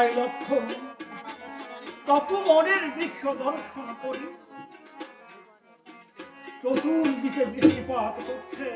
তাই লক্ষ্য তপবনের দৃশ্য দর্শন করি। চতুর্দিকে দৃষ্টিপাত করছে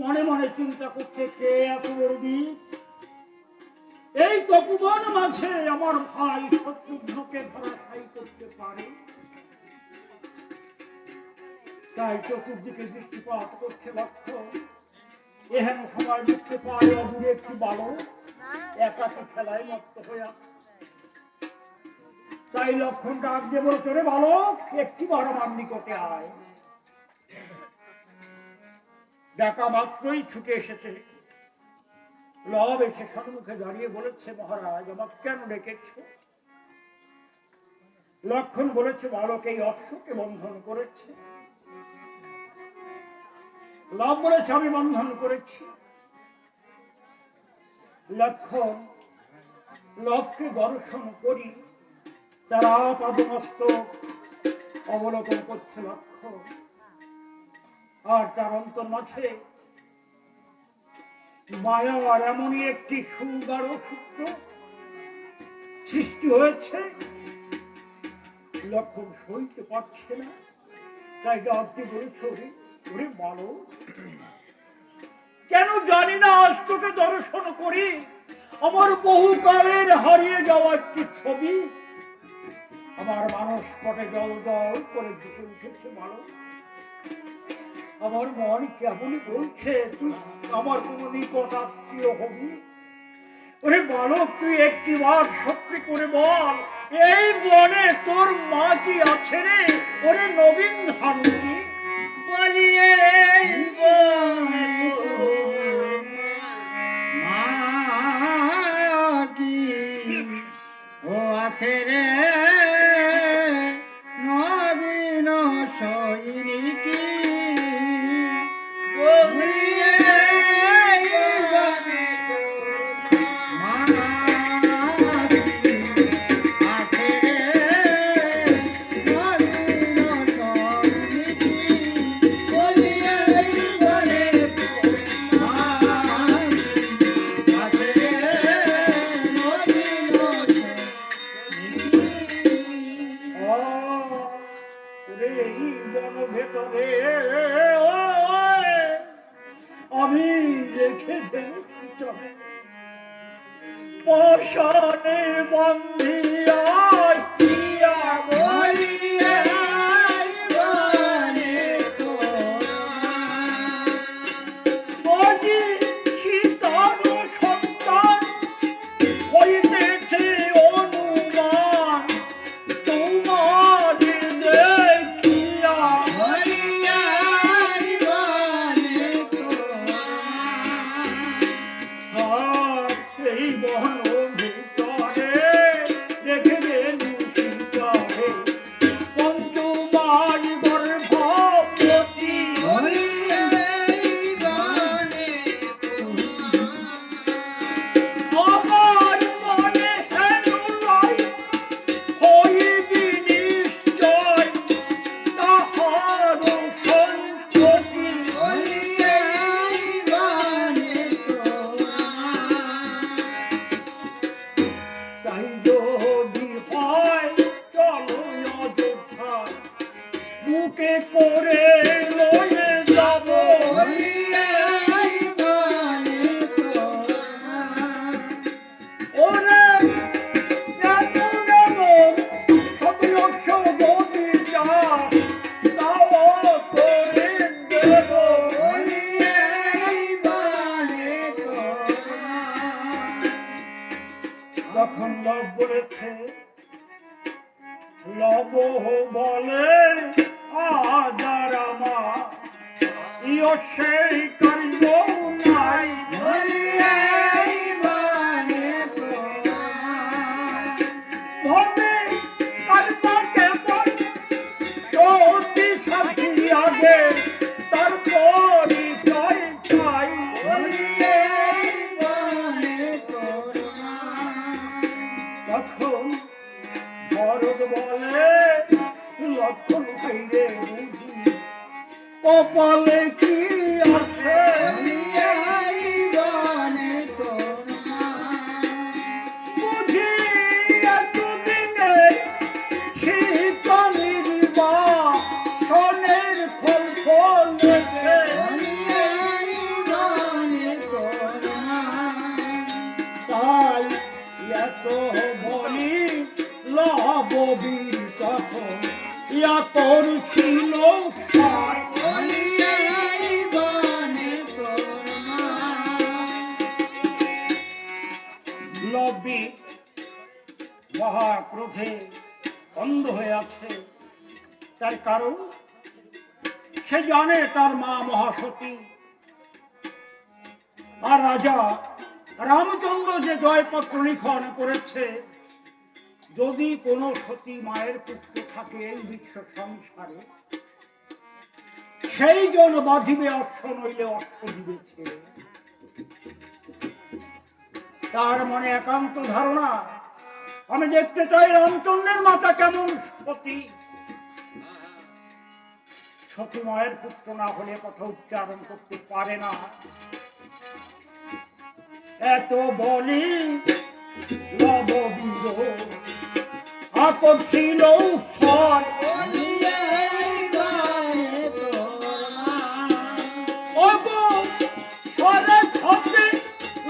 মনে মনে চিন্তা করছে, কে এত বড়বি এই তপবন মাঝে আমার ভাই শত্রুঘ্নকে ধরাশায়ী করতে পারে। তাই চতুর্দিকে দৃষ্টিপাত করছে লক্ষ্য। এহেন সময় দেখতে পায় অদূরে একটি বালক। তাই লক্ষণ ডাক দিয়ে বলে চলে বালক, একটি বার আমার নিকটে আয়। ডাকা মাত্রই ছুটে এসেছে। লব এসে সম্মুখে দাঁড়িয়ে বলেছে, মহারাজ আমার কেন ডেকেছ? লক্ষণ বলেছে, বালক, এই অশ্বকে বন্ধন করেছে। লব বলেছে, আমি বন্ধন করেছি। লক্ষণ লক্ষ্যে দর্শন করি, তারা পাদমস্ত অবলোকন করছে লক্ষ্য। আর তার অন্তর মাঝে মায়া এমনই একটি সুগাঢ় সূত্র সৃষ্টি হয়েছে লক্ষণ সইতে পারছে না। তাই ডাকতে বলেছে ওরে বলো। কেন জানি না, আজ তোকে দর্শন করি। আমার বহুকালের হারিয়ে যাওয়া একটি ছবি। আমার মানুষ পটে জল জল করে দিকে উঠেছে ভালো। আমার মন কেমন বলছে, তুই আমার কোন নিকট আত্মীয় হবি? ওরে বালক, তুই একটি বার সত্যি করে বল, এই বনে তোর মা কি আছে রে? ওরে নবীন ধান কি? বলিয়ে সম্ভব করেছে লব বলে আদার মা ইয়ো সেই কার্য নাই। কপালে কি আছে? লবি মহাক্রোধে অন্ধ হয়ে আছে। তার কারণ? সে জানে তার মা মহাসতী। আর রাজা রামচন্দ্র যে জয়পত্র লিখন করেছে, যদি কোনো সতী মায়ের পুত্র থাকে এই বিশ্ব সংসারে, সেই জন বাঁধিবে অর্থ নইলে অর্থ দিবে ছেড়ে তার মনে একান্ত ধারণা। আমি দেখতে চাই রামচন্দ্রের মাতা কেমন সতী। সতী মায়ের পুত্র না হলে কথা উচ্চারণ করতে পারে না। এত বলি লববীর আকর্ষিল স্বর ওগো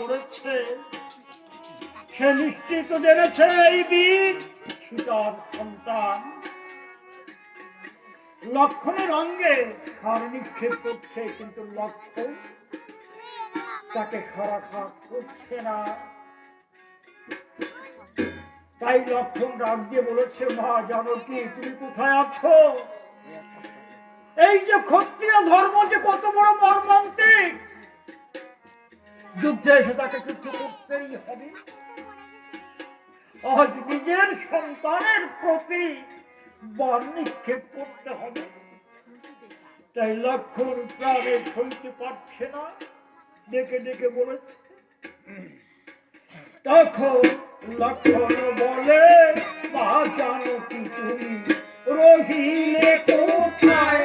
পড়েছে সে নিশ্চিত জেনেছে এই বীর সীতার সন্তান। লক্ষণের অঙ্গে সার নিক্ষেপ করছে, কিন্তু লক্ষণ তাকে সরাঘাত করছে না। তাই লক্ষণ রাগ দিয়ে বলেছে, মা, জানো কি, তুমি কোথায় আছো? এই যে ক্ষত্রিয় ধর্ম যে কত বড় মর্মান্তিক! যুদ্ধে এসে তাকে কিছু করতেই হবে। আজ নিজের সন্তানের প্রতি বর নিক্ষেপ করতে হবে। তাই লক্ষণ প্রাণে সইতে পারছে না। ডেকে ডেকে বলেছে। তখন লক্ষণ বলে মা জানো কি তুমি রহিলে কোথায়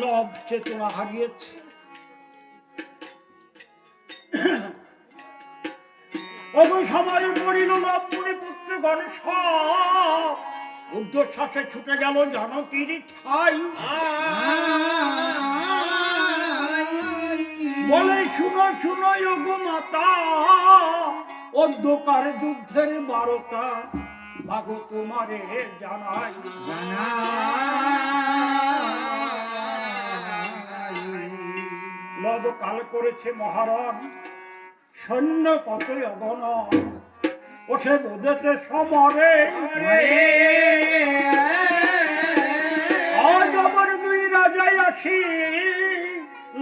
লব চেতনা হারিয়েছে। অবসময় পড়িল লবণী পুত্র গণেশ। ঊর্ধ্বশ্বাসে ছুটে গেল জানকীর ঠাই। বলে, শুনো শুনো যোগ মাতা, অন্ধকার যুদ্ধের বারোটা ভাগো তোমারে জানাই। লব কাল করেছে মহারণ সৈন্য কতই অগণ। ওঠে বোধেতে সমরে। আজ আমার দুই রাজাই আসি।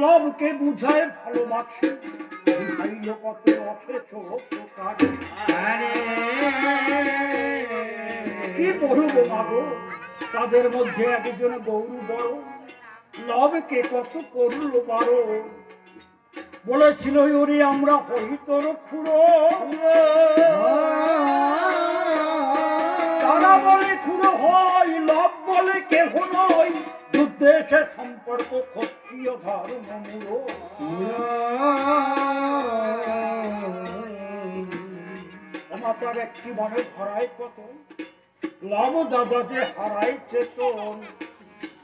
লবকে বুঝায় ভালোবাসে। কত রথে কি বলব মাগো তাদের মধ্যে একজন গৌরু বড় লবকে কত করল বারো বলেছিল, ওরে আমরা হই তোর খুড়ো। তারা বলে, খুড়ো হয় লব বলে কেহ নয়। এসে সম্পর্ক ক্ষত্রিয় ধর্ম মূল একটি মনে ধরায় কত লব দাদা যে হারাই চেতন।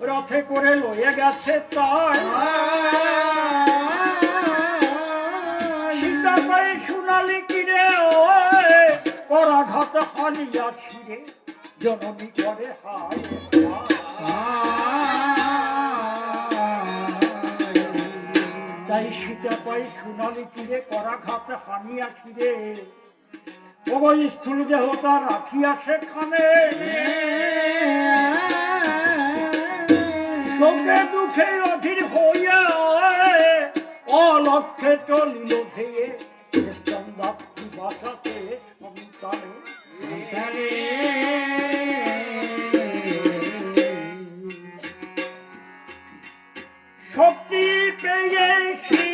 রথে করে লয়ে গেছে তাই করা ঘাত হালিয়া ছিড়ে জননী করে হায় তাই সীতা পাই শুনালি কিরে করা ঘাত হানিয়া ছিড়ে। ওই স্থূল দেহ তার রাখিয়া সেখানে। শোকে দুঃখে অধীর হইয়া অলক্ষে চলিল ধেয়ে। বাসাতে সন্তানে শক্তি পেয়ে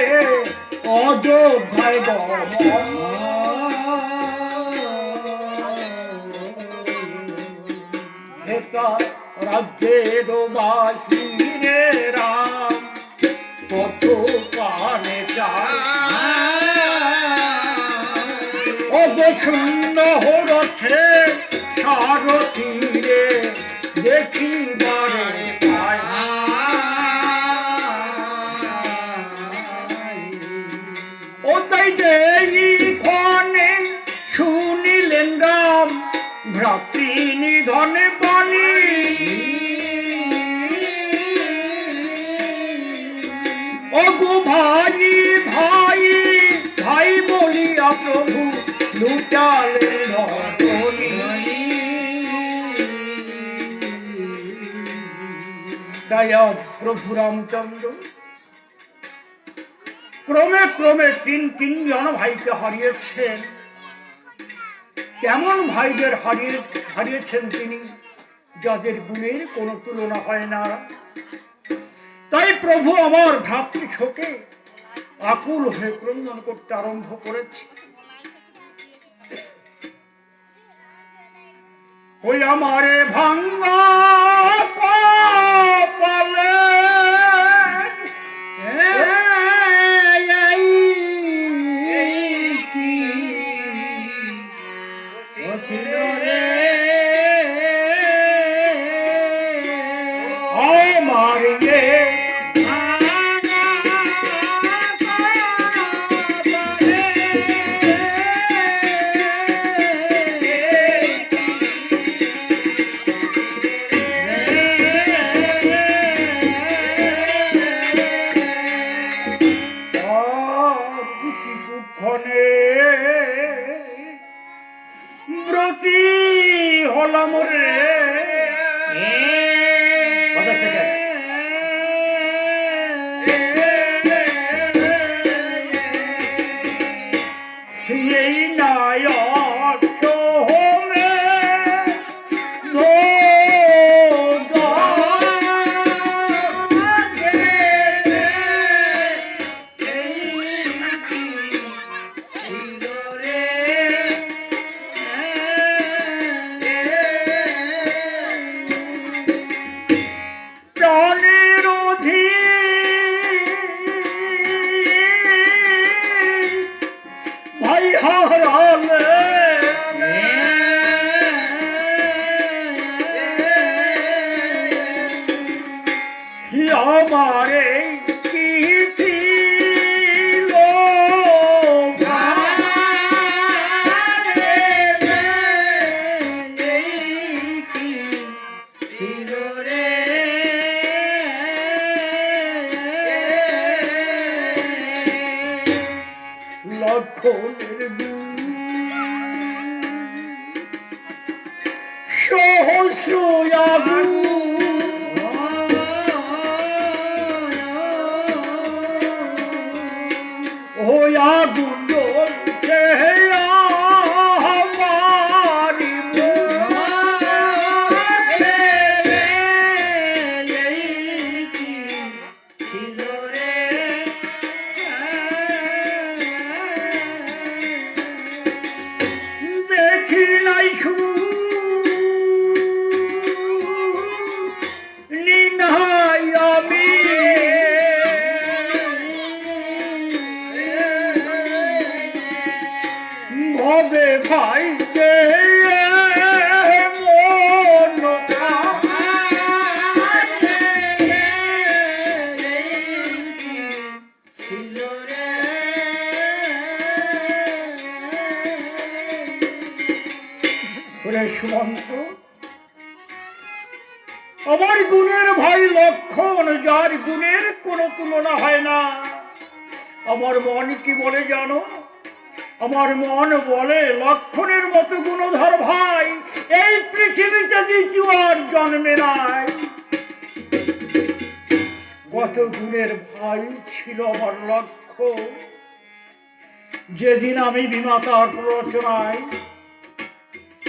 পরে অযোধ্যায় রাজ্যের বাসিরে রাম কত কানে অবচ্ছন্ন হরথে সারথিরে দেখিবারে ভ্রাতৃ নিধনে বাণী। অগু ভাই ভাই ভাই বলিয়া প্রভু আজ প্রভু রামচন্দ্র, ক্রমে ক্রমে তিন তিনজন ভাইকে হারিয়েছেন। কেমন ভাইদের হারিয়ে হারিয়েছেন তিনি? যাদের গুণের কোনো তুলনা হয় না। তাই প্রভু আমার ভ্রাতৃ শোকে আকুল হয়ে ক্রন্দন করতে আরম্ভ করেছে। ওই আমারে ভাঙ্গা পালে ওরে সুমন্ত। আমার গুণের ভাই লক্ষণ, যার গুণের কোনো তুলনা হয় না। আমার মন কি বলে জানো? আমার মন বলে লক্ষণের মতো গুণধর ভাই এই পৃথিবীতে দ্বিতীয় আর জন্মে নাই। কত গুণের ভাই ছিল আমার লক্ষ্য। যেদিন আমি বিমাতার প্ররোচনায়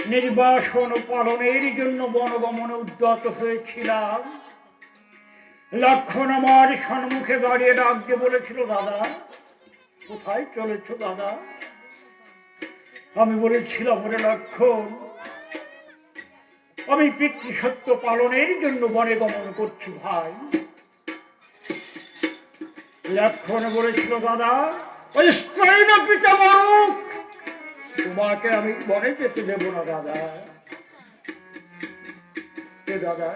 নির্বাসন পালনের জন্য বনগমনে উদ্যত হয়েছিলাম। লক্ষণ আমার সম্মুখে দাঁড়িয়ে ডাক দিয়ে বলেছিল, দাদা, কোথায় চলেছ, দাদা? আমি বলেছিলাম, ওরে লক্ষণ, আমি পিতৃসত্য পালনের জন্য বনে গমন করছি, ভাই। লক্ষণ বলেছিল, দাদা, ওই স্ত্রী না পিতা মরুক তোমাকে আমি বনে যেতে দেবো না দাদা। দাদা